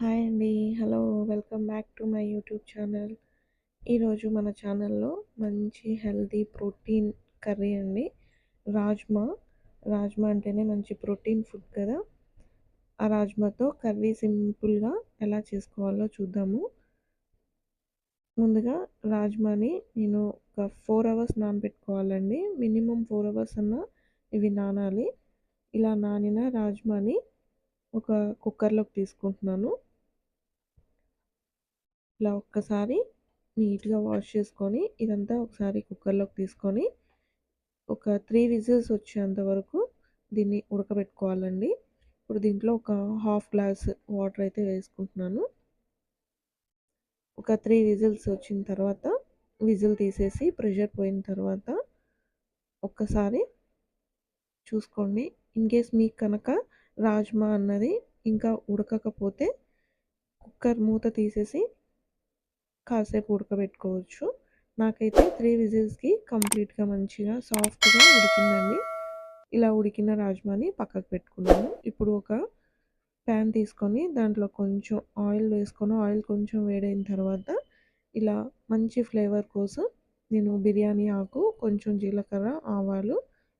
Hi అండి. Hello! Welcome back to my YouTube channel. ఈరోజు మన ఛానల్‌లో మంచి హెల్దీ ప్రోటీన్ కర్రీ అండి. రాజ్మా. రాజ్మా అంటేనే మంచి ప్రోటీన్ ఫుడ్ కదా! ఆ రాజ్మాతో కర్రీ సింపుల్‌గా ఎలా చేసుకోవాలో చూద్దాము. ముందుగా రాజ్మాని నేను ఒక ఫోర్ అవర్స్ నానబెట్టుకోవాలండి. మినిమమ్ ఫోర్ అవర్స్ అన్నా ఇవి నానాలి. ఇలా నానిన రాజ్మాని ఒక కుక్కర్‌లోకి తీసుకుంటున్నాను. ఇలా ఒక్కసారి నీట్‌గా వాష్ చేసుకొని, ఇదంతా ఒకసారి కుక్కర్‌లోకి తీసుకొని, ఒక త్రీ విజిల్స్ వచ్చేంత వరకు దీన్ని ఉడకబెట్టుకోవాలండి. ఇప్పుడు దీంట్లో ఒక హాఫ్ గ్లాస్ వాటర్ అయితే వేసుకుంటున్నాను. ఒక త్రీ విజిల్స్ వచ్చిన తర్వాత విజిల్ తీసేసి ప్రెషర్ పోయిన తర్వాత ఒక్కసారి చూసుకోండి. ఇన్‌కేస్ మీకు కనుక రాజ్మా అన్నది ఇంకా ఉడకకపోతే కుక్కర్ మూత తీసేసి కాసేపు ఉడకబెట్టుకోవచ్చు. నాకైతే త్రీ విజిల్స్‌కి కంప్లీట్‌గా మంచిగా సాఫ్ట్‌గా ఉడికిందండి. ఇలా ఉడికిన రాజ్మాని పక్కకు పెట్టుకున్నాను. ఇప్పుడు ఒక ప్యాన్ తీసుకొని దాంట్లో కొంచెం ఆయిల్ వేసుకొని ఆయిల్ కొంచెం వేడైన తర్వాత ఇలా మంచి ఫ్లేవర్ కోసం నేను బిర్యానీ ఆకు, కొంచెం జీలకర్ర, ఆవాలు,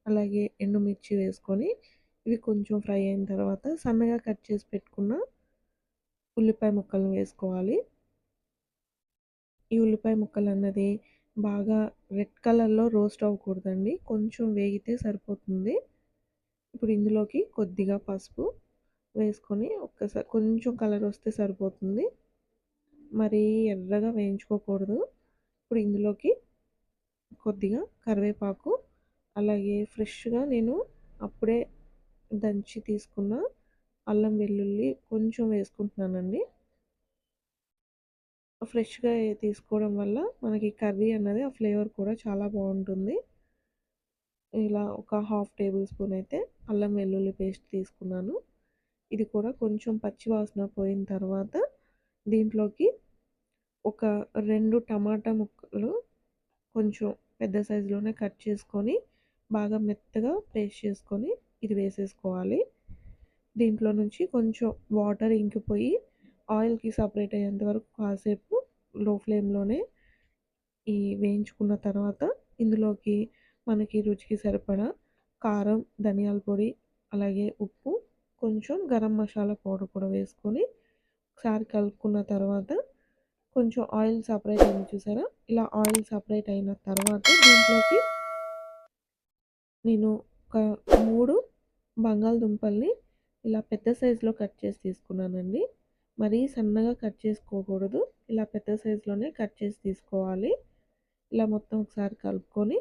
అలాగే ఎండుమిర్చి వేసుకొని ఇవి కొంచెం ఫ్రై అయిన తర్వాత సన్నగా కట్ చేసి పెట్టుకున్న ఉల్లిపాయ ముక్కలను వేసుకోవాలి. ఈ ఉల్లిపాయ ముక్కలన్నది బాగా రెడ్ కలర్‌లో రోస్ట్ అవ్వకూడదండి. కొంచెం వేగితే సరిపోతుంది. ఇప్పుడు ఇందులోకి కొద్దిగా పసుపు వేసుకొని ఒక్కసారి కొంచెం కలర్ వస్తే సరిపోతుంది. మరీ ఎర్రగా వేయించుకోకూడదు. ఇప్పుడు ఇందులోకి కొద్దిగా కరివేపాకు, అలాగే ఫ్రెష్‌గా నేను అప్పుడే దంచి తీసుకున్న అల్లం వెల్లుల్లి కొంచెం వేసుకుంటున్నానండి. ఫ్రెష్‌గా తీసుకోవడం వల్ల మనకి కర్రీ అన్నది ఆ ఫ్లేవర్ కూడా చాలా బాగుంటుంది ఇలా ఒక హాఫ్ టేబుల్ స్పూన్ అయితే అల్లం వెల్లుల్లి పేస్ట్ తీసుకున్నాను. ఇది కూడా కొంచెం పచ్చి వాసన పోయిన తర్వాత దీంట్లోకి ఒక రెండు టమాటా ముక్కలు కొంచెం పెద్ద సైజులోనే కట్ చేసుకొని బాగా మెత్తగా పేస్ట్ చేసుకొని ఇది వేసేసుకోవాలి. దీంట్లో నుంచి కొంచెం వాటర్ ఇంకిపోయి ఆయిల్‌కి సపరేట్ అయ్యేంత వరకు కాసేపు లో ఫ్లేమ్‌లోనే ఈ వేయించుకున్న తర్వాత ఇందులోకి మనకి రుచికి సరిపడా కారం, ధనియాల పొడి, అలాగే ఉప్పు, కొంచెం గరం మసాలా పౌడర్ కూడా వేసుకొని ఒకసారి కలుపుకున్న తర్వాత కొంచెం ఆయిల్ సపరేట్ అయింది చూసారా? ఇలా ఆయిల్ సపరేట్ అయిన తర్వాత దీంట్లోకి నేను ఒక మూడు బంగాళదుంపల్ని ఇలా పెద్ద సైజులో కట్ చేసి తీసుకున్నానండి. మరీ సన్నగా కట్ చేసుకోకూడదు. ఇలా పెద్ద సైజులోనే కట్ చేసి తీసుకోవాలి. ఇలా మొత్తం ఒకసారి కలుపుకొని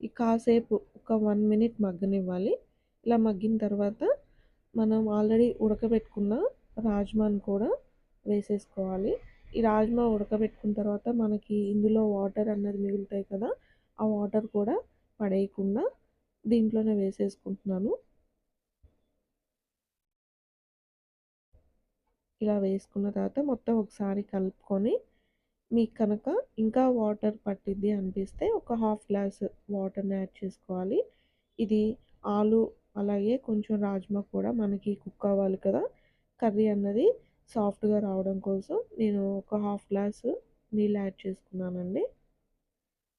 ఈ కాసేపు ఒక వన్ మినిట్ మగ్గనివ్వాలి. ఇలా మగ్గిన తర్వాత మనం ఆల్రెడీ ఉడకబెట్టుకున్న రాజ్మాని కూడా వేసేసుకోవాలి. ఈ రాజ్మా ఉడకబెట్టుకున్న తర్వాత మనకి ఇందులో వాటర్ అన్నది మిగులుతాయి కదా! ఆ వాటర్ కూడా పడేయకుండా దీంట్లోనే వేసేసుకుంటున్నాను. ఇలా వేసుకున్న తర్వాత మొత్తం ఒకసారి కలుపుకొని మీకు కనుక ఇంకా వాటర్ పట్టిద్ది అనిపిస్తే ఒక హాఫ్ గ్లాస్ వాటర్‌ని యాడ్ చేసుకోవాలి. ఇది ఆలు అలాగే కొంచెం రాజ్మా కూడా మనకి కుక్ అవ్వాలి కదా! కర్రీ అన్నది సాఫ్ట్‌గా రావడం కోసం నేను ఒక హాఫ్ గ్లాస్ నీళ్ళు యాడ్ చేసుకున్నానండి.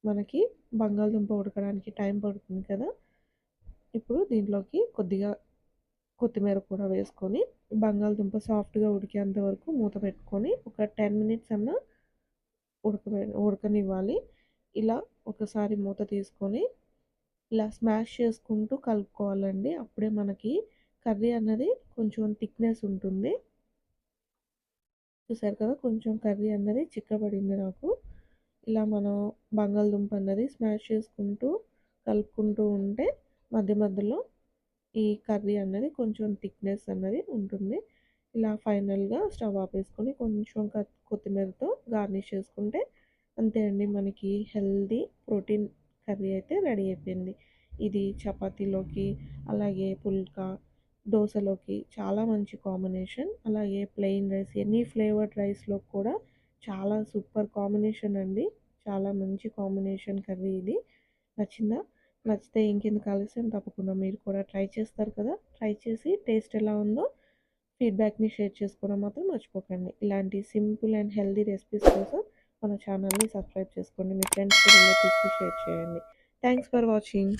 మనకి బంగాళదుంప ఉడకడానికి టైం పడుతుంది కదా! ఇప్పుడు దీంట్లోకి కొద్దిగా కొత్తిమీర కూడా వేసుకొని బంగాళదుంప సాఫ్ట్‌గా ఉడికేంత వరకు మూత పెట్టుకొని ఒక 10 మినిట్స్ అన్నా ఉడకబె ఉడకనివ్వాలి. ఇలా ఒకసారి మూత తీసుకొని ఇలా స్మాష్ చేసుకుంటూ కలుపుకోవాలండి. అప్పుడే మనకి కర్రీ అన్నది కొంచెం థిక్‌నెస్ ఉంటుంది. చూసారు కదా! కొంచెం కర్రీ అన్నది చిక్కబడింది నాకు. ఇలా మనం బంగాళదుంప అన్నది స్మాష్ చేసుకుంటూ కలుపుకుంటూ ఉంటే మధ్య మధ్యలో ఈ కర్రీ అన్నది కొంచెం థిక్‌నెస్ అన్నది ఉంటుంది. ఇలా ఫైనల్‌గా స్టవ్ ఆపేసుకొని కొంచెం కొత్తిమీరతో గార్నిష్ చేసుకుంటే అంతే అండి మనకి హెల్దీ ప్రోటీన్ కర్రీ అయితే రెడీ అయిపోయింది. ఇది చపాతీలోకి, అలాగే పుల్కా, దోశలోకి చాలా మంచి కాంబినేషన్. అలాగే ప్లెయిన్ రైస్ ఎనీ ఫ్లేవర్డ్ రైస్‌లో కూడా చాలా సూపర్ కాంబినేషన్ అండి. చాలా మంచి కాంబినేషన్ కర్రీ ఇది. నచ్చిందా? నచ్చితే ఇంకెందుకు ఆలస్యం తప్పకుండా మీరు కూడా ట్రై చేస్తారు కదా! ట్రై చేసి టేస్ట్ ఎలా ఉందో ఫీడ్‌బ్యాక్‌ని షేర్ చేసుకోవడం మాత్రం మర్చిపోకండి. ఇలాంటి సింపుల్ అండ్ హెల్దీ రెసిపీస్ కోసం మన ఛానల్‌ని సబ్స్క్రైబ్ చేసుకోండి. మీ ఫ్రెండ్స్‌కి, రిలేటివ్స్‌కి షేర్ చేయండి. Thanks for watching.